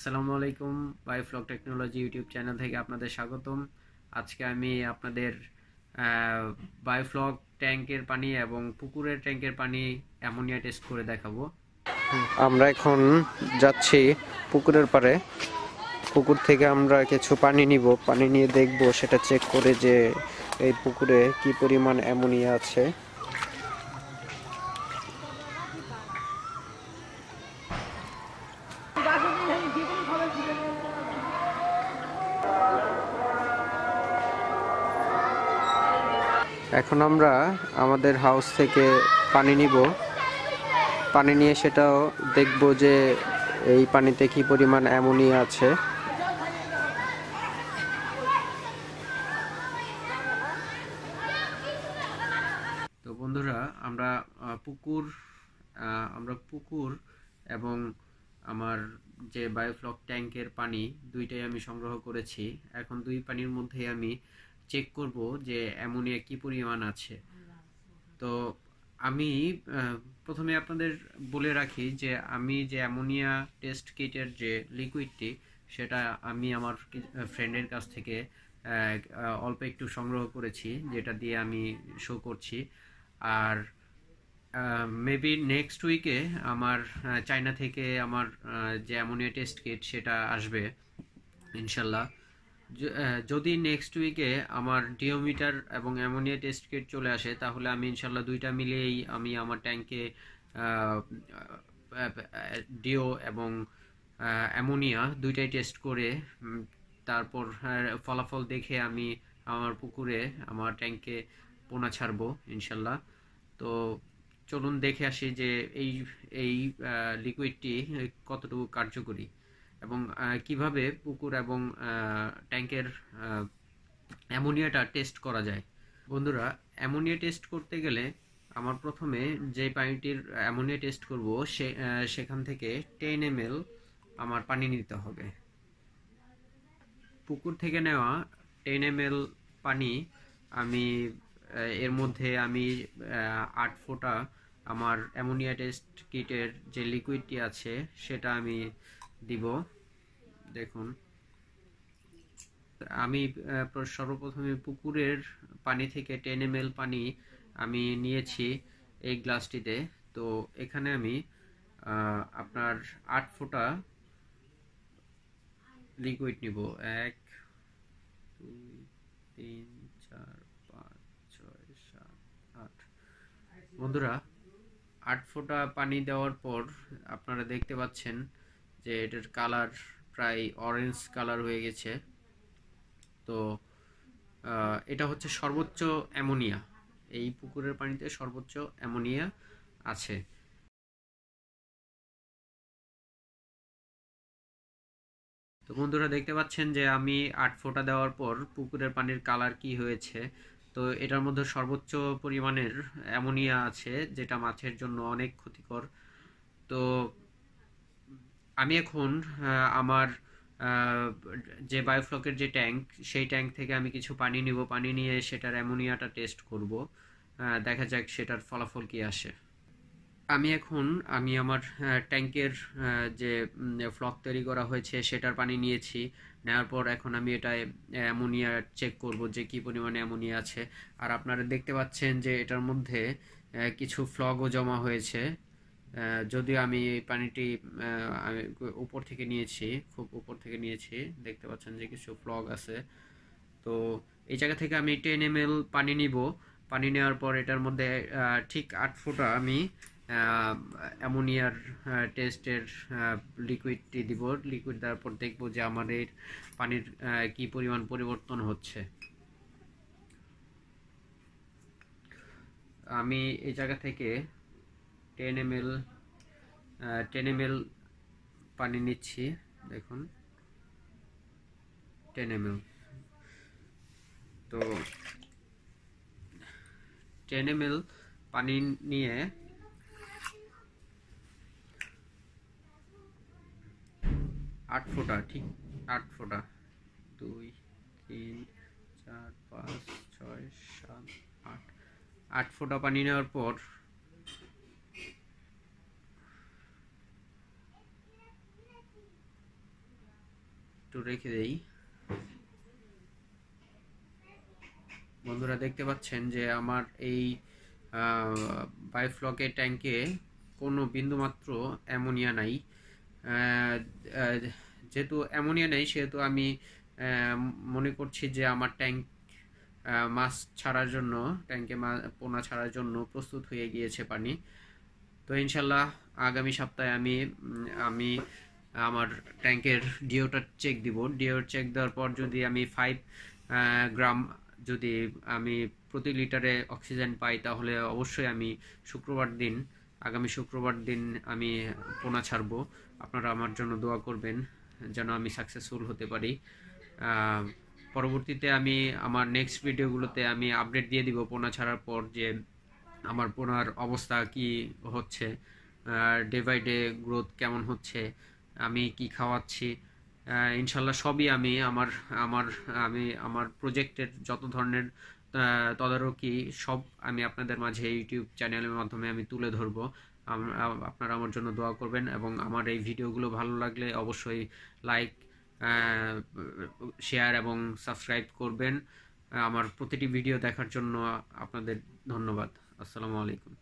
আসসালামু আলাইকুম বাই ফ্লক টেকনোলজি ইউটিউব চ্যানেল থেকে আপনাদের স্বাগতম। আজকে আমি আপনাদের বায়োফ্লক ট্যাঙ্কের পানি এবং পুকুরের ট্যাঙ্কের পানি অ্যামোনিয়া টেস্ট করে দেখাবো। আমরা এখন যাচ্ছি পুকুরের পাড়ে। পুকুর থেকে আমরা কিছু পানি নিব। পানি নিয়ে দেখব, সেটা চেক করে যে এই পুকুরে কি পরিমাণ অ্যামোনিয়া আছে। এখন আমরা আমাদের হাউস থেকে পানি নিব। পানি নিয়ে সেটাও দেখব যে এই পানিতে কি পরিমাণ অ্যামোনিয়া আছে। তো বন্ধুরা, আমরা পুকুর আমরা পুকুর এবং আমার যে বায়োফ্লক ট্যাঙ্কের পানি, দুইটাই আমি সংগ্রহ করেছি। এখন দুই পানির মধ্যে আমি চেক করব যে অ্যামোনিয়া কি পরিমাণ আছে। তো আমি প্রথমে আপনাদের বলে রাখি যে আমি যে অ্যামোনিয়া টেস্ট কিটের যে লিকুইডটি, সেটা আমি আমার ফ্রেন্ডের কাছ থেকে অল্প একটু সংগ্রহ করেছি, যেটা দিয়ে আমি শো করছি। আর মেবি নেক্সট উইকে আমার চায়না থেকে আমার যে অ্যামোনিয়া টেস্ট কিট, সেটা আসবে, ইনশাল্লাহ। যদি নেক্সট উইকে আমার ডিওমিটার এবং অ্যামোনিয়া টেস্ট কিট চলে আসে, তাহলে আমি ইনশাল্লাহ দুইটা মিলিয়েই আমি আমার ট্যাঙ্কে ডিও এবং অ্যামোনিয়া দুইটাই টেস্ট করে তারপর ফলাফল দেখে আমি আমার পুকুরে আমার ট্যাঙ্কে পোনা ছাড়বো ইনশাল্লাহ। তো চলুন দেখে আসি যে এই এই লিকুইডটি কতটুকু কার্যকরী। এবং কীভাবে পুকুর এবং ট্যাঙ্কের অ্যামোনিয়াটা টেস্ট করা যায়। বন্ধুরা, অ্যামোনিয়া টেস্ট করতে গেলে আমার প্রথমে যে পানিটির অ্যামোনিয়া টেস্ট করব, সে সেখান থেকে টেন এম আমার পানি নিতে হবে। পুকুর থেকে নেওয়া টেন এম পানি আমি এর মধ্যে আমি আট ফোঁটা আমার অ্যামোনিয়া টেস্ট কিটের যে লিকুইডটি আছে, সেটা আমি দিব। দেখুন। আমি সর্বপ্রথমে পুকুরের পানি থেকে টেন এম পানি আমি নিয়েছি এই গ্লাসটিতে। তো এখানে আমি আপনার আট ফোঁটা লিকুইড নিব। এক, দুই, তিন, চার, পাঁচ, ছয়, সাত, আট। বন্ধুরা, আট ফোঁটা পানি দেওয়ার পর আপনারা দেখতে পাচ্ছেন যে এটার কালার প্রায় অরেঞ্জ কালার হয়ে গেছে। তো এটা হচ্ছে সর্বোচ্চ অ্যামোনিয়া। এই পুকুরের পানিতে সর্বোচ্চ অ্যামোনিয়া আছে। তো বন্ধুরা, দেখতে পাচ্ছেন যে আমি আট ফোঁটা দেওয়ার পর পুকুরের পানির কালার কি হয়েছে। তো এটার মধ্যে সর্বোচ্চ পরিমাণের অ্যামোনিয়া আছে, যেটা মাছের জন্য অনেক ক্ষতিকর। তো আমি এখন আমার যে বায়োফ্লকের যে ট্যাঙ্ক, সেই ট্যাঙ্ক থেকে আমি কিছু পানি নিব। পানি নিয়ে সেটার অ্যামোনিয়াটা টেস্ট করব। দেখা যাক সেটার ফলাফল কি আসে। আমি এখন, আমি আমার ট্যাঙ্কের যে ফ্লক তৈরি করা হয়েছে, সেটার পানি নিয়েছি। নেওয়ার পর এখন আমি এটা অ্যামোনিয়া চেক করব যে কি পরিমাণে অ্যামোনিয়া আছে। আর আপনারা দেখতে পাচ্ছেন যে এটার মধ্যে কিছু ফ্লগও জমা হয়েছে। যদিও আমি এই পানিটি আমি উপর থেকে নিয়েছি খুব উপর থেকে নিয়েছি দেখতে পাচ্ছেন যে কিছু ফ্লগ আছে। তো এই জায়গা থেকে আমি টেন এম পানি নিব। পানি নেওয়ার পর এটার মধ্যে ঠিক আট ফোঁটা আমি অ্যামোনিয়ার টেস্টের লিকুইডটি দিব। লিকুইড দেওয়ার পর দেখব যে আমাদের পানির আহ, কি পরিমাণ পরিবর্তন হচ্ছে। আমি এই জায়গা থেকে ten M L ten M পানি নিচ্ছি, দেখুন। টেন এম তো টেন এম পানি নিয়ে আট ফোঁটা, ঠিক আট ফোঁটা। দুই, তিন, চার, পাঁচ, ছয়, সাত, আট। আট ফোঁটা পানি নেওয়ার পর একটু রেখে দেই। বন্ধুরা দেখতে পাচ্ছেন যে আমার এই বায়োফ্লকের ট্যাঙ্কে কোনো বিন্দুমাত্র অ্যামোনিয়া নাই। যেহেতু অ্যামোনিয়া নেই, সেহেতু আমি মনে করছি যে আমার ট্যাঙ্ক মাছ ছাড়ার জন্য ট্যাঙ্কে পোনা ছাড়ার জন্য প্রস্তুত হয়ে গিয়েছে পানি। তো ইনশাল্লাহ আগামী সপ্তাহে আমি আমি আমার ট্যাঙ্কের ডিওটা চেক দিব। ডিওর চেক দেওয়ার পর যদি আমি ফাইভ গ্রাম যদি আমি প্রতি লিটারে অক্সিজেন পাই, তাহলে অবশ্যই আমি শুক্রবার দিন, আগামী শুক্রবার দিন আমি পোনা ছাড়বো। আপনারা আমার জন্য দোয়া করবেন যেন আমি সাকসেসফুল হতে পারি। পরবর্তীতে আমি আমার নেক্সট ভিডিওগুলোতে আমি আপডেট দিয়ে দিব পোনা ছাড়ার পর যে আমার পোনার অবস্থা কি হচ্ছে ডে বাই ডে গ্রোথ কেমন হচ্ছে আমি কি খাওয়াচ্ছি? ইনশাল্লাহ সবই আমি আমার আমার, আমি আমার প্রজেক্টের যত ধরনের তদারকি সব আমি আপনাদের মাঝে ইউটিউব চ্যানেলের মাধ্যমে আমি তুলে ধরবো। আপনারা আমার জন্য দোয়া করবেন এবং আমার এই ভিডিওগুলো ভালো লাগলে অবশ্যই লাইক শেয়ার এবং সাবস্ক্রাইব করবেন। আমার প্রতিটি ভিডিও দেখার জন্য আপনাদের ধন্যবাদ। আসসালামু আলাইকুম।